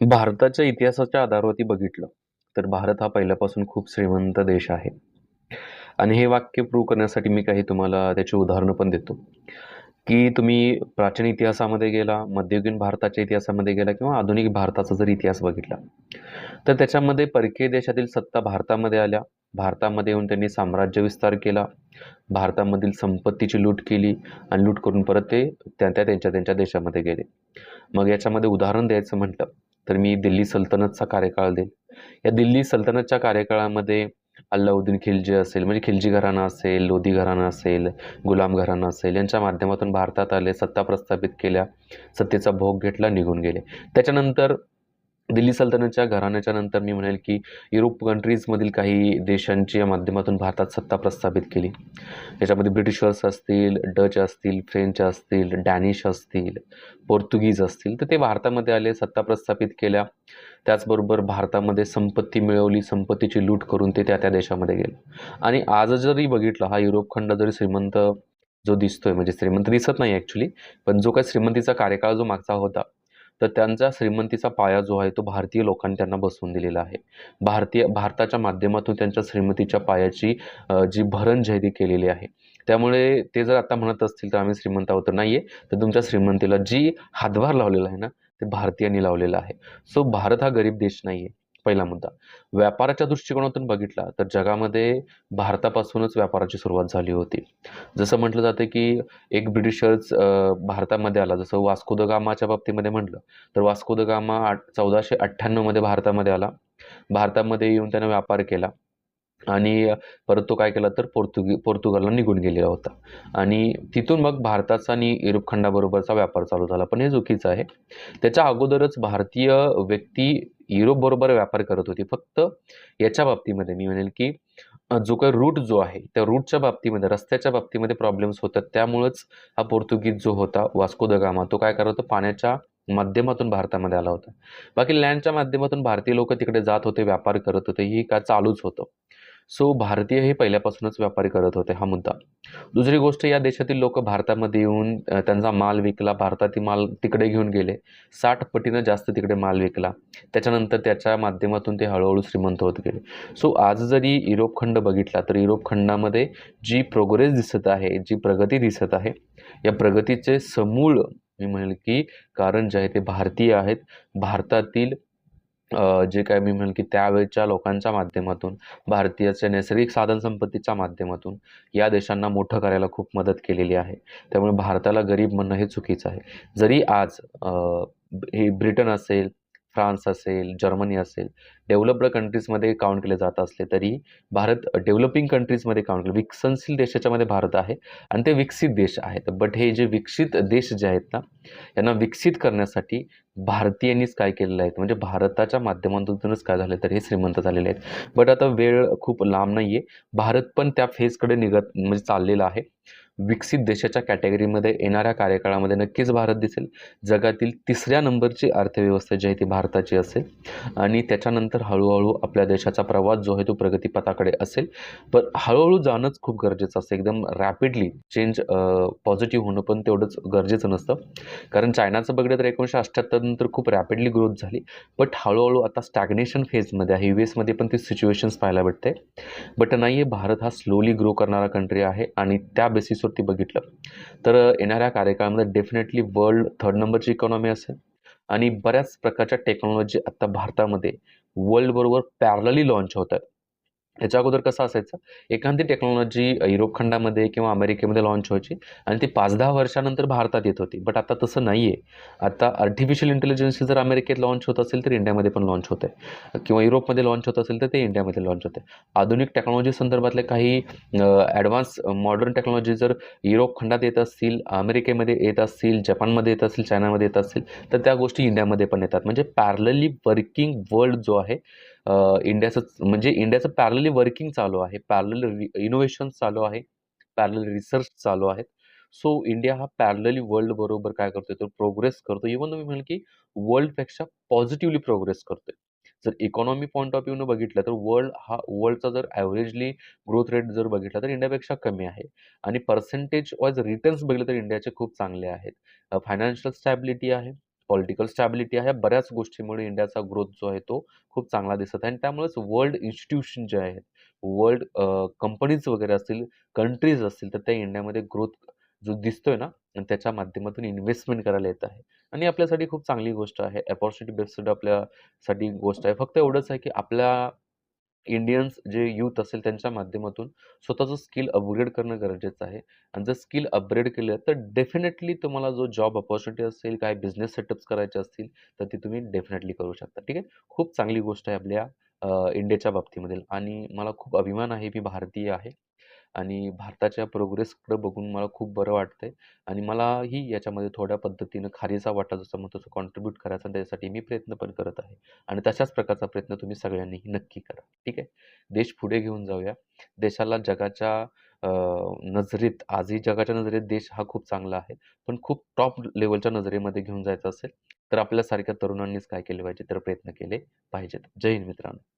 भारताच्या इतिहासाच्या आधारावरती बघितलं, तर भारत हा पहिल्यापासून खूप श्रीमंत देश आहे. आणि हे वाक्य प्रूव्ह करण्यासाठी मी काही तुम्हाला त्याची उदाहरणं पण देतो, की तुम्ही प्राचीन इतिहासामध्ये गेला, मध्ययुगीन भारताच्या इतिहासामध्ये गेला किंवा आधुनिक भारताचा जर इतिहास बघितला, तर त्याच्यामध्ये परकीय देशातील सत्ता भारतामध्ये आल्या. भारतामध्ये येऊन त्यांनी साम्राज्य विस्तार केला. भारतामधील संपत्तीची लूट केली आणि लूट करून परत ते त्या त्या त्यांच्या त्यांच्या देशामध्ये गेले. मग याच्यामध्ये उदाहरण द्यायचं म्हटलं, तर मी दिल्ली सल्तनतचा कार्यकाळ देईल. या दिल्ली सल्तनतच्या कार्यकाळामध्ये अल्लाउद्दीन खिलजी असेल, म्हणजे खिलजी घराणा असेल, लोधी घराणा असेल, गुलाम घराणा असेल, यांच्या माध्यमातून भारतात आले, सत्ता प्रस्थापित केल्या, सत्तेचा भोग घेतला, निघून गेले. त्याच्यानंतर दिल्ली सल्तनतच्या घराण्याच्या नंतर मी म्हणेल की युरोप कंट्रीजमधील काही देशांच्या माध्यमातून भारतात सत्ता प्रस्थापित केली. याच्यामध्ये ब्रिटिशर्स असतील डच असतील फ्रेंच असतील डॅनिश असतील पोर्तुगीज असतील तर ते भारतामध्ये आले सत्ता प्रस्थापित केल्या. त्याचबरोबर भारतामध्ये संपत्ती मिळवली संपत्तीची लूट करून ते त्या त्या देशामध्ये गेले. आणि आज जरी बघितलं हा युरोप खंड जरी श्रीमंत जो दिसतोय म्हणजे श्रीमंत दिसत नाही ॲक्च्युली पण जो काही श्रीमंतीचा कार्यकाळ जो मागचा होता तर त्यांचा श्रीमंतीचा पाया जो आहे तो भारतीय लोकांनी त्यांना बसवून दिलेला आहे. भारतीय भारताच्या माध्यमातून त्यांच्या श्रीमतीच्या पायाची जी भरणझैदी केलेली आहे. त्यामुळे ते जर आता म्हणत असतील तर आम्ही श्रीमंत आहोत नाही आहे तर तुमच्या श्रीमंतीला जी हातभार लावलेला आहे ना ते भारतीयांनी लावलेलं आहे. सो भारत हा गरीब देश नाही आहे पहिला मुद्दा. व्यापाराच्या दृष्टिकोनातून बघितला तर जगामध्ये भारतापासूनच व्यापाराची सुरुवात झाली होती. जसं म्हटलं जातं की एक ब्रिटिशर्स भारतामध्ये आला. जसं वास्को द गामाच्या बाबतीमध्ये म्हटलं तर वास्को द गामा आठ चौदाशे अठ्ठ्याण्णवमध्ये भारतामध्ये आला. भारतामध्ये येऊन त्यानं व्यापार केला आणि परत तो काय केला तर पोर्तुगी पोर्तुगालला निघून गेलेला होता. आणि तिथून मग भारताचा आणि युरोप खंडाबरोबरचा व्यापार चालू झाला. पण हे चुकीचं आहे. त्याच्या अगोदरच भारतीय व्यक्ती युरोपबरोबर व्यापार करत होती. फक्त याच्या बाबतीमध्ये मी म्हणेल की जो काही रूट जो आहे त्या रूटच्या बाबतीमध्ये रस्त्याच्या बाबतीमध्ये प्रॉब्लेम्स होतात. त्यामुळेच हा पोर्तुगीज जो होता वास्को द गामा तो काय करत होता? पाण्याच्या माध्यमातून भारतामध्ये आला होता. बाकी लँडच्या माध्यमातून भारतीय लोक तिकडे जात होते व्यापार करत होते. ही का चालूच होतं. सो भारतीय हे पहिल्यापासूनच व्यापारी करत होते हा मुद्दा. दुसरी गोष्ट या देशातील लोक भारतामध्ये येऊन त्यांचा माल विकला भारतातील माल तिकडे घेऊन गेले. साठ पटीनं जास्त तिकडे माल विकला. त्याच्यानंतर त्याच्या माध्यमातून ते हळूहळू श्रीमंत होत गेले. सो आज जरी युरोप खंड बघितला तर युरोप खंडामध्ये जी प्रोग्रेस दिसत आहे जी प्रगती दिसत आहे या प्रगतीचे समूळ मी म्हणेल की कारण जे आहे ते भारतीय आहेत. भारतातील जे काय मी म्हणेल की त्यावेळच्या लोकांच्या माध्यमातून भारतीयाच्या नैसर्गिक साधनसंपत्तीच्या माध्यमातून या देशांना मोठं करायला खूप मदत केलेली आहे. त्यामुळे भारताला गरीब म्हणणं हे चुकीचं आहे. जरी आज हे ब्रिटन असेल फ्रान्स असेल जर्मनी असेल डेव्हलप्ड कंट्रीजमध्ये काउंट केले जात असले तरी भारत डेव्हलपिंग कंट्रीजमध्ये काउंट केले विकसनशील देशाच्यामध्ये भारत आहे आणि ते विकसित देश आहेत. बट हे जे विकसित देश जे आहेत ना यांना विकसित करण्यासाठी भारतीयांनीच काय केलेलं आहे? म्हणजे भारताच्या माध्यमातूनच काय झालं तर हे श्रीमंत झालेले आहेत. बट आता वेळ खूप लांब नाही आहे भारत पण त्या फेजकडे निघत म्हणजे चाललेला आहे. विकसित देशाच्या कॅटेगरीमध्ये येणाऱ्या कार्यकाळामध्ये नक्कीच भारत दिसेल. जगातील तिसऱ्या नंबरची अर्थव्यवस्था जी आहे ती भारताची असेल. आणि त्याच्यानंतर हळूहळू आपल्या देशाचा प्रवास जो आहे तो प्रगतीपथाकडे असेल. पण हळूहळू जाणंच खूप गरजेचं असतं. एकदम रॅपिडली चेंज पॉझिटिव्ह होणं पण तेवढंच गरजेचं नसतं. कारण चायनाचं बघितलं तर एकोणीसशे अठ्ठ्याहत्तर नंतर खूप रॅपिडली ग्रोथ झाली. बट हळूहळू आता स्टॅग्नेशन फेजमध्ये आहे. यू एसमध्ये पण ती सिच्युएशन्स पाहायला भेटते बट नाही आहे भारत हा स्लोली ग्रो करणारा कंट्री आहे. आणि त्या बेसिस बेसिसवरती बघितलं तर येणाऱ्या कार्यकाळामध्ये डेफिनेटली वर्ल्ड थर्ड नंबरची इकॉनॉमी असेल आणि बऱ्याच प्रकारच्या टेक्नॉलॉजी आत्ता भारतामध्ये वर्ल्डबरोबर पॅरलली लॉन्च होत आहेत याच्या अगोदर कसं असायचं? एखादी टेक्नॉलॉजी युरोप खंडामध्ये किंवा अमेरिकेमध्ये लॉन्च व्हायची आणि ती पाच दहा वर्षानंतर भारतात येत होती. बट आता तसं नाही आहे आता आर्टिफिशियल इंटेलिजन्स जर अमेरिकेत लॉन्च होत असेल तर इंडियामध्ये पण लॉन्च होत आहे किंवा युरोपमध्ये लॉन्च होत असेल तर ते इंडियामध्ये लॉन्च होते आधुनिक टेक्नॉलॉजी संदर्भातले काही ॲडव्हान्स मॉडर्न टेक्नॉलॉजी जर युरोप खंडात येत असतील अमेरिकेमध्ये येत असतील जपानमध्ये येत असतील चायनामध्ये येत असतील तर त्या गोष्टी इंडियामध्ये पण येतात. म्हणजे पॅरलली वर्किंग वर्ल्ड जो आहे इंडियाचं म्हणजे इंडियाचं पॅरलली वर्किंग चालू आहे पॅरलल इनोव्हेशन चालू आहे पॅरलल रिसर्च चालू आहेत. सो इंडिया हा पॅरलली वर्ल्ड बरोबर काय करतोय? तर प्रोग्रेस करतो इव्हन तुम्ही म्हणाल की वर्ल्डपेक्षा पॉझिटिव्हली प्रोग्रेस करतोय. जर इकॉनॉमी पॉईंट ऑफ व्ह्यूनं बघितलं तर वर्ल्ड हा वर्ल्डचा जर ॲव्हरेजली ग्रोथ रेट जर बघितला तर इंडियापेक्षा कमी आहे. आणि पर्सेंटेज वाईज रिटर्न्स बघितलं तर इंडियाचे खूप चांगले आहेत. फायनान्शियल स्टॅबिलिटी आहे. पॉलिटिकल स्टॅबिलिटी आहे. बऱ्याच गोष्टींमुळे इंडियाचा ग्रोथ जो आहे तो खूप चांगला दिसत आहे आणि त्यामुळेच वर्ल्ड इन्स्टिट्यूशन जे आहेत, वर्ल्ड कंपनीज वगैरे असतील, कंट्रीज असतील, तर त्या इंडियामध्ये ग्रोथ जो दिसतोय ना आणि त्याच्या माध्यमातून इन्व्हेस्टमेंट करायला येत आहे आणि आपल्यासाठी खूप चांगली गोष्ट आहे. अपॉर्च्युनिटी बेस्ड आपल्यासाठी गोष्ट आहे. फक्त एवढंच आहे की आपल्या इंडियन्स जे यूथ असेल त्यांच्या माध्यमातून स्वतःचं स्किल अपग्रेड करणं गरजेचं आहे आणि जर स्किल अपग्रेड केलं तर डेफिनेटली तुम्हाला जो जॉब अपॉर्च्युनिटी असेल, काय बिझनेस सेटअप्स करायचे असतील, तर ती तुम्ही डेफिनेटली करू शकता. ठीक आहे. खूप चांगली गोष्ट आहे आपल्या इंडियाच्या बाबतीमध्ये आणि मला खूप अभिमान आहे, मी भारतीय आहे आणि भारताच्या प्रोग्रेसकडं बघून मला खूप बरं वाटतंय आणि मलाही याच्यामध्ये थोड्या पद्धतीनं खारीचा वाटा जसा म्हणतो तसं कॉन्ट्रीब्यूट करायचा आणि त्याच्यासाठी मी प्रयत्न पण करत आहे आणि तशाच प्रकारचा प्रयत्न तुम्ही सगळ्यांनीही नक्की करा. ठीक आहे. देश पुढे घेऊन जाऊया. देशाला जगाच्या नजरेत आजही जगाच्या नजरेत देश हा खूप चांगला आहे. पण खूप टॉप लेवलच्या नजरेमध्ये घेऊन जायचं असेल, तर आपल्यासारख्या तरुणांनीच काय केले पाहिजे, तर प्रयत्न केले पाहिजेत. जय हिंद मित्रांनो.